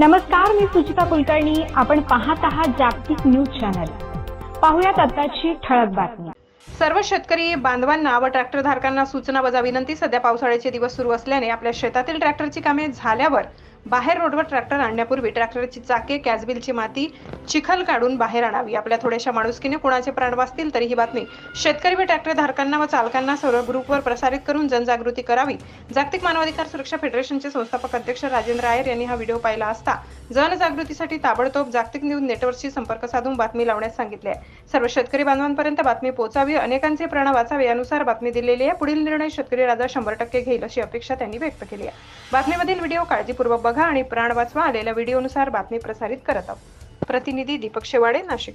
नमस्कार मी सुचिता कुलकर्णी. आपण पाहत आहात जागतिक न्यूज चॅनल. पाहुयात आताची ठळक बातमी. सर्व शेतकरी बांधवांना व ट्रॅक्टर धारकांना सूचना वजा विनंती सध्या पावसाळ्याचे दिवस सुरू असल्याने आपल्या शेतातील ट्रॅक्टरची कामे झाल्यावर बाहेर रोडवर ट्रॅक्टर आणण्यापूर्वी ट्रॅक्टरची चाके कॅजबिलची माती चिखल काढून बाहेर आणावी. आपल्या थोड्याशा माणुसकीने कुणाचे प्राण वाचतील तरी ही बातमी शेतकरी व ट्रॅक्टर धारकांना व चालकांना सर्व ग्रुपवर प्रसारित करून जनजागृती करावी. जागतिक मानवाधिकार सुरक्षा फेडरेशनचे संस्थापक अध्यक्ष राजेंद्र आयर यांनी हा व्हिडिओ पाहिला असता जनजागृतीसाठी ताबडतोब जागतिक न्यूज नेटवर्कशी संपर्क साधून बातमी लावण्यास सांगितले आहे. सर्व शेतकरी बांधवांपर्यंत बातमी पोहोचावी अनेकांचे प्राण वाचावे यानुसार बातमी दिलेली आहे. पुढील निर्णय शेतकरी राजा शंभर टक्के घेईल अशी अपेक्षा त्यांनी व्यक्त केली आहे. बातमीमधील व्हिडिओ काळजीपूर्वक बघा आणि प्राण वाचवा आलेल्या व्हिडिओनुसार बातमी प्रसारित करत आहोत. प्रतिनिधी दीपक शेवाडे नाशिक.